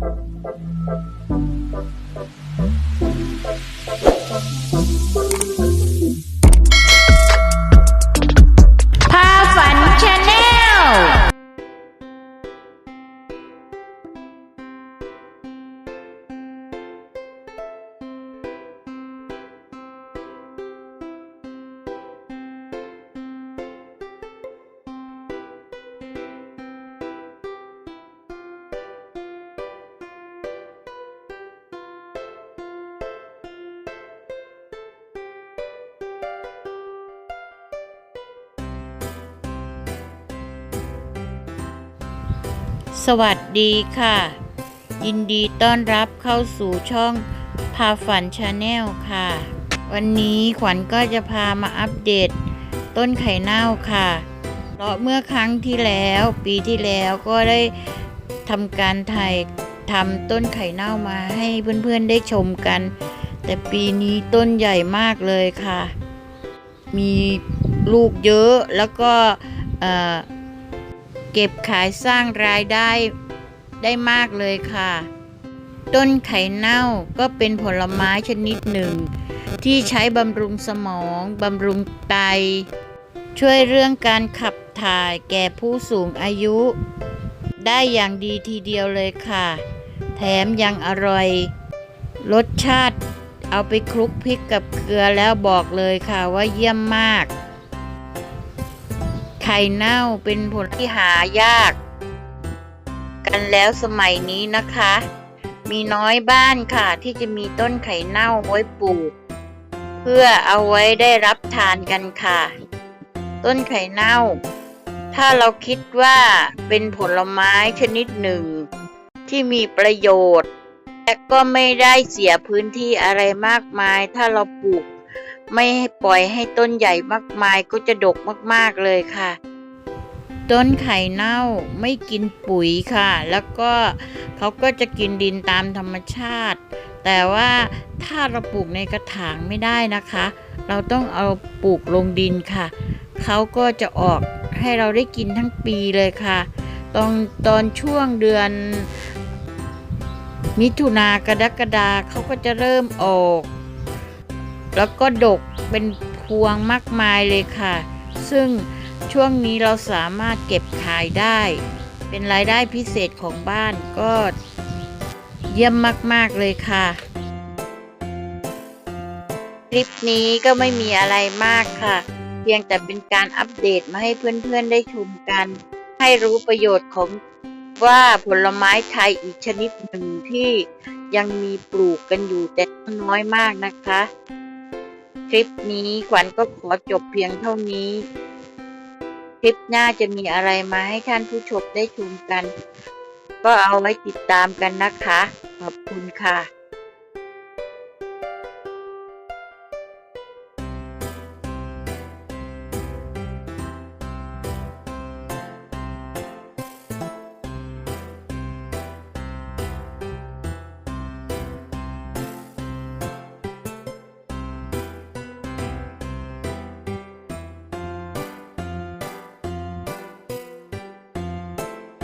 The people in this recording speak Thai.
พ สวัสดีค่ะ ยินดีต้อนรับเข้าสู่ช่องพาฝันชาแนลค่ะ วันนี้ขวัญก็จะพามาอัปเดต ต้นไข่เน่าค่ะเพราะเมื่อครั้งที่แล้วปีที่แล้วก็ได้ทำการถ่ายทำต้นไข่เน่ามาให้เพื่อนๆได้ชมกัน แต่ปีนี้ต้นใหญ่มากเลยค่ะ มีลูกเยอะแล้วก็ เก็บขายสร้างรายได้ได้มากเลยค่ะ ต้นไข่เน่าก็เป็นผลไม้ชนิดหนึ่ง ที่ใช้บำรุงสมองบำรุงไต ช่วยเรื่องการขับถ่ายแก่ผู้สูงอายุ ได้อย่างดีทีเดียวเลยค่ะ แถมยังอร่อย รสชาติเอาไปคลุกพริกกับเกลือแล้วบอกเลยค่ะว่าเยี่ยมมาก ไข่เน่าเป็นผลที่หายาก กันแล้วสมัยนี้นะคะ มีน้อยบ้านค่ะ ที่จะมีต้นไข่เน่าไว้ปลูก เพื่อเอาไว้ได้รับทานกันค่ะ ต้นไข่เน่า ถ้าเราคิดว่าเป็นผลไม้ชนิดหนึ่ง ที่มีประโยชน์และก็ไม่ได้เสียพื้นที่อะไรมากมาย ถ้าเราปลูก ไม่ปล่อยให้ต้นใหญ่มากมายก็จะดกมากๆเลยค่ะ ต้นไข่เน่าไม่กินปุ๋ยค่ะ แล้วก็เขาก็จะกินดินตามธรรมชาติ แต่ว่าถ้าเราปลูกในกระถางไม่ได้นะคะ เราต้องเอาปลูกลงดินค่ะ เขาก็จะออกให้เราได้กินทั้งปีเลยค่ะ ตอนตอนช่วงเดือนมิถุนากรกฎาเขาก็จะเริ่มออก แล้วก็ดกเป็นพวงมากมายเลยค่ะ ซึ่งช่วงนี้เราสามารถเก็บขายได้ เป็นรายได้พิเศษของบ้านก็เยี่ยมมาก ๆ เลยค่ะ คลิปนี้ก็ไม่มีอะไรมากค่ะ เพียงแต่เป็นการอัปเดตมาให้เพื่อน ๆ ได้ชมกัน ให้รู้ประโยชน์ของว่าผลไม้ไทยอีกชนิดหนึ่งที่ยังมีปลูกกันอยู่แต่น้อยมากนะคะ คลิปนี้ขวัญก็ขอจบเพียงเท่านี้ คลิปหน้าจะมีอะไรมาให้ท่านผู้ชมได้ชมกัน ก็เอาไว้ติดตามกันนะคะ ขอบคุณค่ะ